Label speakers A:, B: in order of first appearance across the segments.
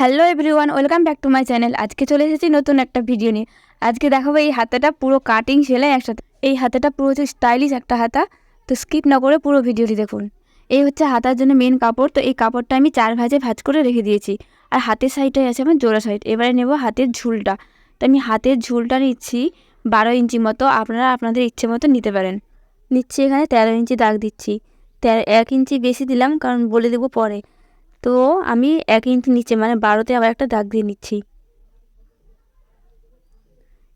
A: Hello everyone welcome back to my channel আজকে চলে এসেছি নতুন একটা ভিডিও নিয়ে। আজকে দেখাবো এই হাতাটা পুরো কাটিং সেলাই একসাথে। এই হাতাটা পুরো হচ্ছে স্টাইলিশ একটা হাতা। তো স্কিপ না করে পুরো ভিডিওটি দেখুন। এই হচ্ছে হাতার জন্য মেন কাপড়। তো এই কাপড়টা আমি চার ভাজে ভাজ করে রেখে দিয়েছি। আর হাতের সাইডটাই আছে আমার জোড়া সাইড এবারে নেব হাতের ঝুলটা। তো আমি হাতের ঝুলটা নিচ্ছি বারো ইঞ্চি মতো। আপনারা আপনাদের ইচ্ছে মতো নিতে পারেন। নিচ্ছি এখানে তেরো ইঞ্চি দাগ দিচ্ছি। এক ইঞ্চি বেশি দিলাম, কারণ বলে দেবো পরে। তো আমি এক ইঞ্চি নিচে মানে বারোতে আবার একটা দাগ দিয়ে নিচ্ছি।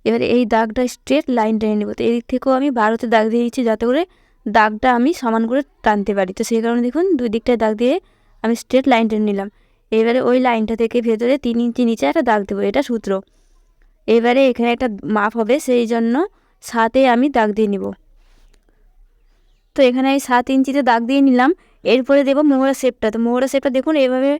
A: এবারে এই দাগটা স্ট্রেট লাইন টেনে নেব। তো এদিক থেকেও আমি বারোতে দাগ দিয়ে দিচ্ছি যাতে করে দাগটা আমি সমান করে টানতে পারি। তো সেই কারণে দেখুন, দুই দিকটায় দাগ দিয়ে আমি স্ট্রেট লাইন টেনে নিলাম। এবারে ওই লাইনটা থেকে ভেতরে তিন ইঞ্চি নিচে একটা দাগ দেবো, এটা সূত্র। এবারে এখানে একটা মাপ হবে, সেই জন্য সাতে আমি দাগ দিয়ে নিব। তো এখানে এই সাত ইঞ্চিতে দাগ দিয়ে নিলাম। এরপরে দেবো মোহরা শেপটা। তো মোহরা শেপটা দেখুন, এভাবে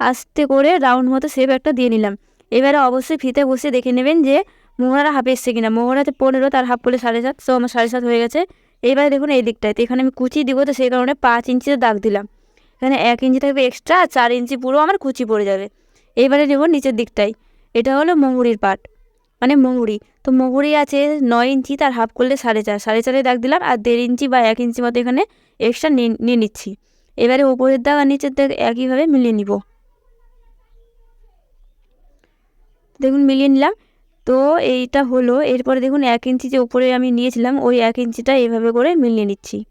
A: আস্তে করে রাউন্ড মতো শেপ একটা দিয়ে নিলাম। এবারে অবশ্যই ফিতে বসে দেখে নেবেন যে মোহরাটা হাফ এসছে কিনা। মোহরাতে পনেরো, তার হাফ পড়লে সাড়ে সাত। তো আমার সাড়ে সাত হয়ে গেছে। এবারে দেখুন এই দিকটায়। তো এখানে আমি কুচি দিব, তো সেই কারণে পাঁচ ইঞ্চিতে দাগ দিলাম। এখানে এক ইঞ্চি থাকবে এক্সট্রা আর চার ইঞ্চি পুরো আমার কুচি পড়ে যাবে। এবারে নেব নিচের দিকটাই এটা হলো মঙ্গুরির পাট। মানে মঙ্গুরি তো মঙ্গুরি আছে নয় ইঞ্চি, তার হাফ করলে সাড়ে চার। সাড়ে চারে দাগ দিলাম আর দেড় ইঞ্চি বা এক ইঞ্চি মতো এখানে এক্সট্রা নিয়ে নিচ্ছি। এবারে ওপরের দাগ আর নিচের দাগ একইভাবে মিলিয়ে নিব। দেখুন, মিলিয়ে নিলাম। তো এইটা হলো, এরপরে দেখুন, এক ইঞ্চি যে উপরে আমি নিয়েছিলাম, ওই এক ইঞ্চিটা এইভাবে করে মিলিয়ে নিচ্ছি।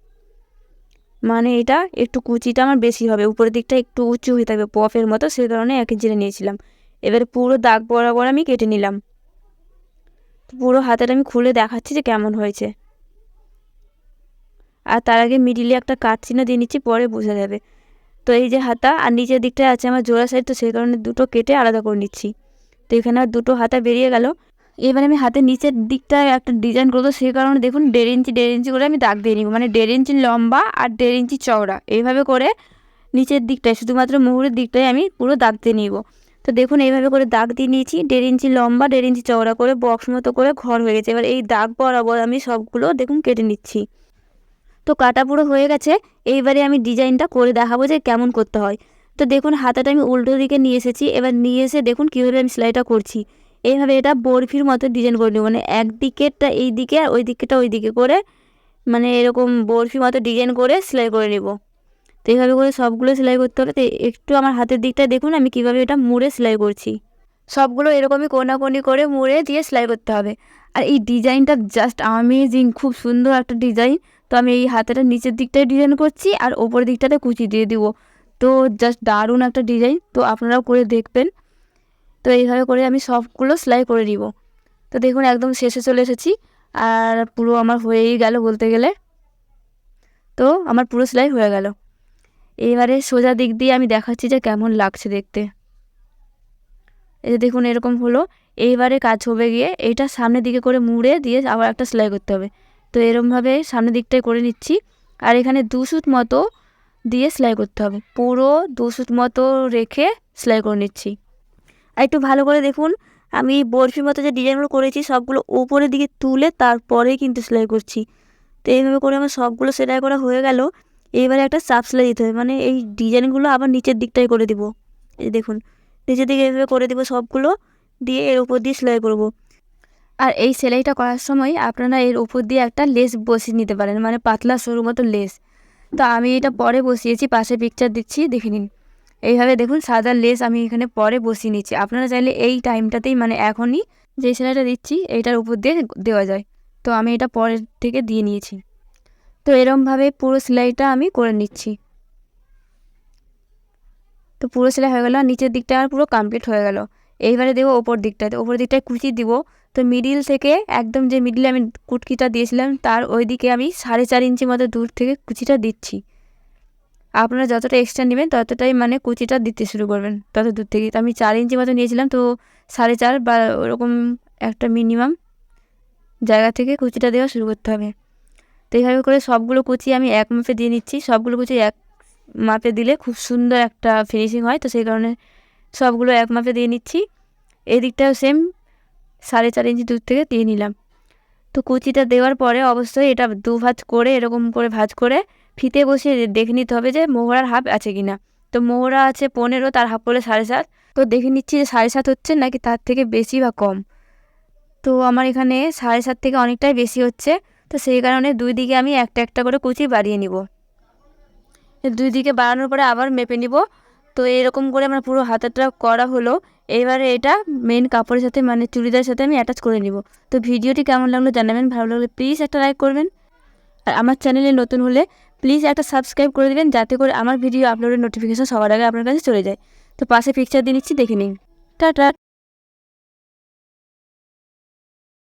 A: মানে এটা একটু কুচিটা আমার বেশি হবে। উপরের দিকটা একটু উঁচু হয়ে থাকবে পফের মতো, সেই কারণে এক ইঞ্চিটা নিয়েছিলাম। এবারে পুরো দাগ বরাবর আমি কেটে নিলাম। পুরো হাতের আমি খুলে দেখাচ্ছি যে কেমন হয়েছে। আর তার আগে মিডিলে একটা কাট চিহ্ন দিয়ে নিচ্ছি, পরে বোঝা যাবে। তো এই যে হাতা, আর নিচের দিকটায় আছে আমার জোড়া সাইড তো সেই কারণে দুটো কেটে আলাদা করে নিচ্ছি। তো এখানে আর দুটো হাতা বেরিয়ে গেল। এবার আমি হাতের নিচের দিকটায় একটা ডিজাইন করব সেই কারণে দেখুন দেড় ইঞ্চি দেড় ইঞ্চি করে আমি দাগ দিয়ে নিব। মানে দেড় ইঞ্চি লম্বা আর দেড় ইঞ্চি চওড়া। এইভাবে করে নিচের দিকটায়, শুধুমাত্র মুহুরের দিকটায় আমি পুরো দাগ দিয়ে নিব। তো দেখুন, এইভাবে করে দাগ দিয়ে নিয়েছি। দেড় ইঞ্চি লম্বা, দেড় ইঞ্চি চওড়া করে বক্স মতো করে ঘর হয়ে গেছে। এবার এই দাগ বরাবর আমি সবগুলো দেখুন কেটে নিচ্ছি। তো কাটা পুরো হয়ে গেছে। এইবারে আমি ডিজাইনটা করে দেখাবো যে কেমন করতে হয়। তো দেখুন, হাতাটা আমি উল্টো দিকে নিয়ে এসেছি। এবার নিয়ে এসে দেখুন কীভাবে আমি সেলাইটা করছি। এইভাবে এটা বরফির মতো ডিজাইন করে নেব। মানে একদিকেরটা এই দিকে আর ওই দিকেটা ওই দিকে করে মানে এরকম বরফি মতো ডিজাইন করে সেলাই করে নেব। তো এইভাবে করে সবগুলো সেলাই করতে হবে তো একটু আমার হাতের দিকটা দেখুন আমি কীভাবে এটা মুড়ে সেলাই করছি। সবগুলো এরকমই কোনাকোনি করে মুড়ে দিয়ে সেলাই করতে হবে। আর এই ডিজাইনটা জাস্ট আমেজিং খুব সুন্দর একটা ডিজাইন। তো আমি এই হাতেটা নিচের দিকটায় ডিজাইন করছি আর ওপর দিকটাতে কুচি দিয়ে দিব। তো জাস্ট দারুণ একটা ডিজাইন, তো আপনারাও করে দেখবেন। তো এইভাবে করে আমি সবগুলো সেলাই করে নিব তো দেখুন একদম শেষে চলে এসেছি। আর পুরো আমার হয়েই গেল বলতে গেলে। তো আমার পুরো সেলাই হয়ে গেল। এবারে সোজা দিক দিয়ে আমি দেখাচ্ছি যে কেমন লাগছে দেখতে। এই যে দেখুন, এরকম হলো। এইবারে কাজ হবে গিয়ে এইটা সামনের দিকে করে মুড়ে দিয়ে আবার একটা সেলাই করতে হবে। তো এরমভাবে সামনের দিকটাই করে নিচ্ছি। আর এখানে দু সুত মতো দিয়ে সেলাই করতে হবে। পুরো দু সুত মতো রেখে সেলাই করে নিচ্ছি। আর একটু ভালো করে দেখুন, আমি বরফির মতো যে ডিজাইনগুলো করেছি সবগুলো উপরের দিকে তুলে তারপরেই কিন্তু সেলাই করছি। তো এইভাবে করে আমার সবগুলো সেলাই করা হয়ে গেল। এইবারে একটা সাপ সেলাই দিতে হবে। মানে এই ডিজাইনগুলো আবার নিচের দিকটাই করে দিব। এই দেখুন, নিচের দিকে এইভাবে করে দিব সবগুলো, দিয়ে এর উপর দিয়ে সেলাই করব। আর এই সেলাইটা করার সময় আপনারা এর উপর দিয়ে একটা লেস বসিয়ে নিতে পারেন মানে পাতলা সরু মতো লেস। তো আমি এটা পরে বসিয়েছি, পাশে পিকচার দিচ্ছি, দেখে নিন। এইভাবে দেখুন, সাদা লেস আমি এখানে পরে বসিয়ে নিচ্ছি। আপনারা চাইলে এই টাইমটাতেই মানে এখনই যে সেলাইটা দিচ্ছি, এইটার উপর দিয়ে দেওয়া যায়। তো আমি এটা পরের থেকে দিয়ে নিয়েছি। তো এরমভাবে পুরো সেলাইটা আমি করে নিচ্ছি। তো পুরো সেলাই হয়ে গেল নিচের দিকটা আমার পুরো কমপ্লিট হয়ে গেল। এইবারে দেবো ওপর দিকটাতে, ওপর দিকটায় কুচি দিব। তো মিডিল থেকে একদম যে মিডিলে আমি কুটকিটা দিয়েছিলাম, তার ওই দিকে আমি সাড়ে চার ইঞ্চি মতো দূর থেকে কুচিটা দিচ্ছি। আপনারা যতটা এক্সট্রা নেবেন, ততটাই মানে কুচিটা দিতে শুরু করবেন। তত দূর থেকে তো আমি চার ইঞ্চি মতো নিয়েছিলাম, তো সাড়ে চার বা ওরকম একটা মিনিমাম জায়গা থেকে কুচিটা দেওয়া শুরু করতে হবে। তো এইভাবে করে সবগুলো কুচি আমি এক মাপে দিয়ে নিচ্ছি। সবগুলো কুচি এক মাপে দিলে খুব সুন্দর একটা ফিনিশিং হয়। তো সেই কারণে সবগুলো এক মাপে দিয়ে নিচ্ছি। এই দিকটাও সেম সাড়ে চার ইঞ্চি দূর থেকে দিয়ে নিলাম। তো কুচিটা দেওয়ার পরে অবশ্যই এটা দু ভাজ করে এরকম করে ভাজ করে ফিতে বসিয়ে দেখে নিতে হবে যে মোহরার হাফ আছে কি না তো মোহরা আছে পনেরো, তার হাফ করলে সাড়ে সাত। তো দেখে নিচ্ছি যে সাড়ে সাত হচ্ছে নাকি তার থেকে বেশি বা কম। তো আমার এখানে সাড়ে সাত থেকে অনেকটাই বেশি হচ্ছে। তো সেই কারণে দুই দিকে আমি একটা একটা করে কুচি বাড়িয়ে নিব। দুই দিকে বাড়ানোর পরে আবার মেপে নিব। তো এরকম করে আমার পুরো হাতাটা করা হলো। এবারে এটা মেন কাপড়ের সাথে মানে চুড়িদারের সাথে আমি অ্যাটাচ করে নিব। তো ভিডিওটি কেমন লাগল জানাবেন, ভালো লাগলে প্লিজ একটা লাইক করবেন। আর আমার চ্যানেলে নতুন হলে প্লিজ একটা সাবস্ক্রাইব করে দেবেন, যাতে করে আমার ভিডিও আপলোডের নোটিফিকেশন সবার আগে আপনার কাছে চলে যায়। তো পাশে পিকচার দিয়ে নিচ্ছি, দেখে নিন। টাটা!